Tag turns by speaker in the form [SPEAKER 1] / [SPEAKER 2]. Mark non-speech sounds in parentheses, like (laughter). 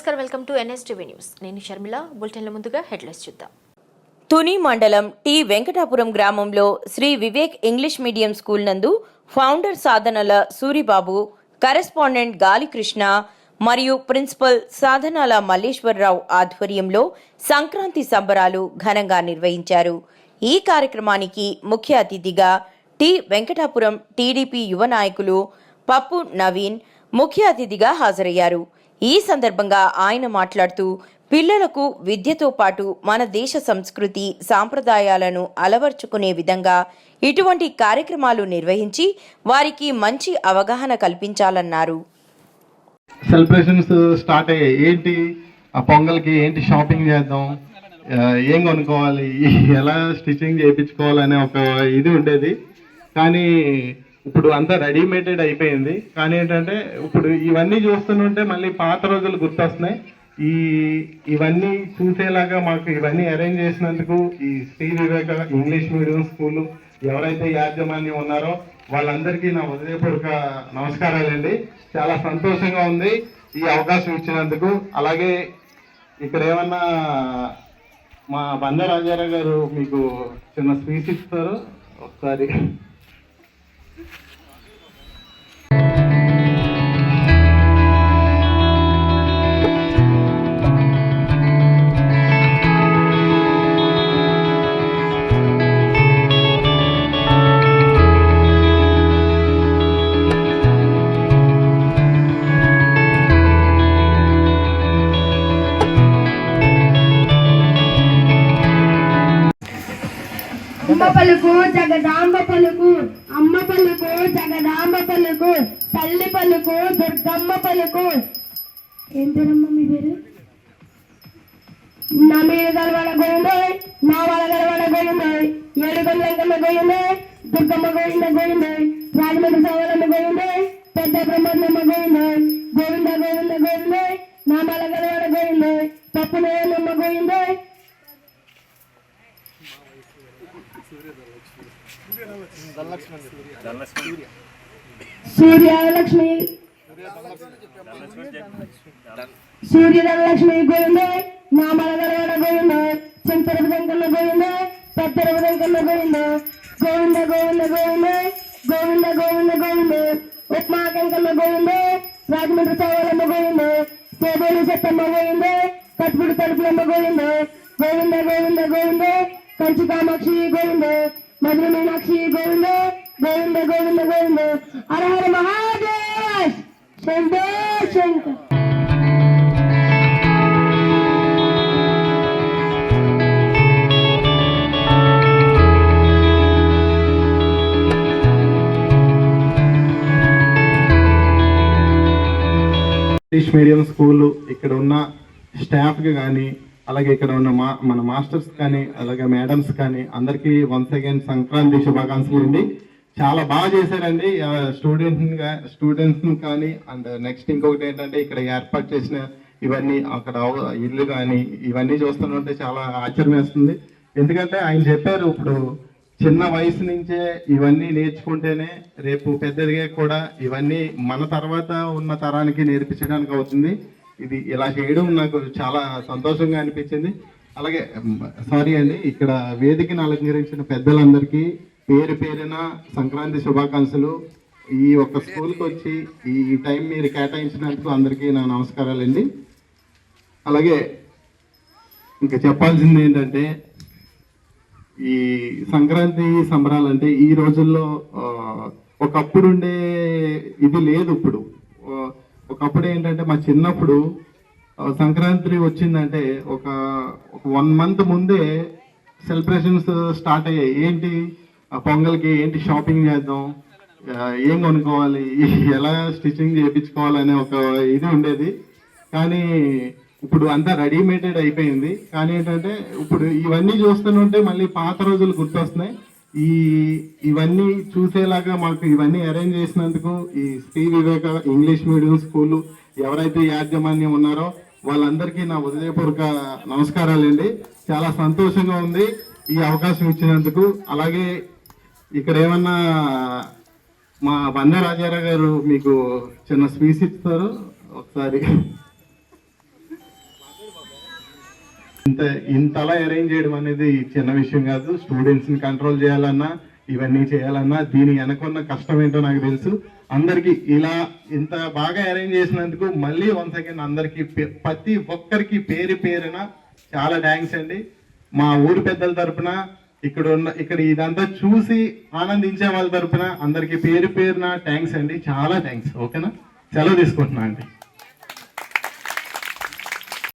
[SPEAKER 1] నమస్కారం. Welcome to NSTV news. నేను షర్మిల. బులెటిన్ల ముందుగా హెడ్లైన్స్ చూద్దాం.
[SPEAKER 2] తుని మండలం టి వెంకటాపురం గ్రామంలో Shri Vivek English medium school నందు ఫౌండర్ సాధనల సూరిబాబు కరెస్పాండెంట్ గాలికృష్ణ మరియు ప్రిన్సిపల్ సాధనాల మల్లేశ్వరరావు ఆధ్వర్యంలో సంక్రాంతి సంబరాలు ఘనంగా నిర్వహించారు. ఈ కార్యక్రమానికి ముఖ్య అతిథిగా టి వెంకటాపురం టీడీపీ యువ నాయకులు పప్పు నవీన్ ముఖ్య అతిథిగా హాజరయ్యారు. ఈ సందర్భంగా ఆయన మాట్లాడుతూ పిల్లలకు విద్యతో పాటు మన దేశ సంస్కృతి సాంప్రదాయాలను అలవర్చుకునే విధంగా ఇటువంటి కార్యక్రమాలు నిర్వహించి వారికి మంచి అవగాహన కల్పించాలన్నారు.
[SPEAKER 3] సెలబ్రేషన్స్ స్టార్ట్ అయ్యాయి. ఏంటి? ఆ పొంగల్కి ఏంటి షాపింగ్ చేద్దాం? ఏం కొనుక్కోవాలి? (laughs) ఎలా స్టిచ్చింగ్ చేయించుకోవాలనే ఒక ఇది ఉండేది. కానీ ఇప్పుడు అంతా రెడీమేడెడ్ అయిపోయింది. కానీ ఏంటంటే ఇప్పుడు ఇవన్నీ చూస్తుంటే మళ్ళీ పాత రోజులు గుర్తొస్తున్నాయి. ఈ ఇవన్నీ చూసేలాగా మాకు ఇవన్నీ అరేంజ్ చేసినందుకు ఈ Shri Viveka English medium school ఎవరైతే యాజమాన్యం ఉన్నారో వాళ్ళందరికీ నా హృదయపూర్వక నమస్కారాలండి. చాలా సంతోషంగా ఉంది ఈ అవకాశం ఇచ్చినందుకు. అలాగే ఇక్కడ ఏమన్నా మా బంద రాజారావు గారు మీకు చిన్న స్పీచ్ ఇస్తారు? ఒకసారి.
[SPEAKER 4] అమ్మ పలుకు జగదాంబ పలుకు అమ్మ పలుకు జగదాంబ పలుకు తల్లి పలుకు దుర్గమ్మ పలుకు. ఏం పేరమ్మ మీ పేరు? నా మీద గలవడ గోయిందే నా వాళ్ళ గలవడ గోయిందే ఏడుగొండ లంకమ్మ గోయిందే దుర్గమ్మ గోయింద గోయిందే రాజమండ్రి సవాలమ్మ గోయిందే పెద్ద బ్రహ్మణమ్మ గోయిందే సూర్యలక్ష్మి. సూర్యధనలక్ష్మి గోయిందే నామల గలవడ గోవిందే చింతరపు వెంకన్న గోవిందే పెద్దరపు వెంకన్న గోయిందే గోవింద గోవింద గోవిందే గోవింద గోవింద గోవిందే. ఉప్మా వెంకన్న గోయిందే రాజమండ్రి చావాలమ్మ గోయిందే సేబోలు చెత్తమ్మ గోయిందే కట్టుబడి తలుపులమ్మ గోయిందే గోవింద గోవింద గోవిందే కంచి కామాక్షి గోవిందే Madhura Meenakshi గోవిందే Govinda Govinda Govinda. Hara Mahadeva! Shankar Shankar.
[SPEAKER 3] English medium school ఇక్కడ ఉన్న స్టాఫ్కి కానీ అలాగే ఇక్కడ ఉన్న మా మన మాస్టర్స్ కానీ అలాగే మేడమ్స్ కానీ అందరికీ వన్స్ అగైన్ సంక్రాంతి శుభాకాంక్షలు అండి. చాలా బాగా చేశారండి. స్టూడెంట్ స్టూడెంట్స్ని కానీ అండ్ నెక్స్ట్ ఇంకొకటి ఏంటంటే ఇక్కడ ఏర్పాటు చేసిన ఇవన్నీ అక్కడ ఇల్లు కానీ ఇవన్నీ చూస్తుంటే చాలా ఆశ్చర్యం వేస్తుంది. ఎందుకంటే ఆయన చెప్పారు ఇప్పుడు చిన్న వయసు నుంచే ఇవన్నీ నేర్చుకుంటేనే రేపు పెద్దదిగా కూడా ఇవన్నీ మన తర్వాత ఉన్న తరానికి నేర్పించడానికి అవుతుంది. ఇది ఇలా చేయడం నాకు చాలా సంతోషంగా అనిపించింది. అలాగే సారీ అండి ఇక్కడ వేదికను అలంకరించిన పెద్దలందరికీ పేరు పేరున సంక్రాంతి శుభాకాంక్షలు. ఈ ఒక్క స్కూల్కి వచ్చి ఈ టైం మీరు కేటాయించినందుకు అందరికీ నా నమస్కారాలండి. అలాగే ఇంకా చెప్పాల్సింది ఏంటంటే ఈ సంక్రాంతి సంబరాలు అంటే ఈ రోజుల్లో ఒకప్పుడుండే ఒకప్పుడు ఉండే ఇది లేదు ఇప్పుడు. ఒకప్పుడు ఏంటంటే మా చిన్నప్పుడు సంక్రాంతి వచ్చిందంటే ఒక ఒక వన్ మంత్ ముందే సెలబ్రేషన్స్ స్టార్ట్ అయ్యాయి. ఏంటి? పొంగల్కి ఏంటి షాపింగ్ చేద్దాం ఏం కొనుక్కోవాలి ఎలా స్టిచ్చింగ్ చేయించుకోవాలనే ఒక ఇది ఉండేది. కానీ ఇప్పుడు అంతా రెడీమేడెడ్ అయిపోయింది. కానీ ఏంటంటే ఇప్పుడు ఇవన్నీ చూస్తుంటే మళ్ళీ పాత రోజులు గుర్తొస్తున్నాయి. ఈ ఇవన్నీ చూసేలాగా మాకు ఇవన్నీ అరేంజ్ చేసినందుకు ఈ Shri Viveka English medium school ఎవరైతే యాజమాన్యం ఉన్నారో వాళ్ళందరికీ నా హృదయపూర్వక నమస్కారాలండి. చాలా సంతోషంగా ఉంది ఈ అవకాశం ఇచ్చినందుకు. అలాగే ఇక్కడ ఏమన్నా మా బంద రాజారావు గారు మీకు చిన్న స్పీచ్ ఇస్తారు? ఒకసారి. ఇంత ఇంతలా అరేంజ్ చేయడం అనేది చిన్న విషయం కాదు. స్టూడెంట్స్ని కంట్రోల్ చేయాలన్నా ఇవన్నీ చేయాలన్నా దీని వెనకున్న కష్టం ఏంటో నాకు తెలుసు. అందరికి ఇలా ఇంత బాగా అరేంజ్ చేసినందుకు మళ్ళీ వన్ సెకండ్ అందరికి ప్రతి ఒక్కరికి పేరు పేరున చాలా థ్యాంక్స్ అండి. మా ఊరి పెద్దల తరపున ఇక్కడ ఉన్న ఇక్కడ ఇదంతా చూసి ఆనందించే వాళ్ళ తరపున అందరికి పేరు పేరున థ్యాంక్స్ అండి. చాలా థ్యాంక్స్ ఓకేనా సెలవు తీసుకుంటున్నా అండి.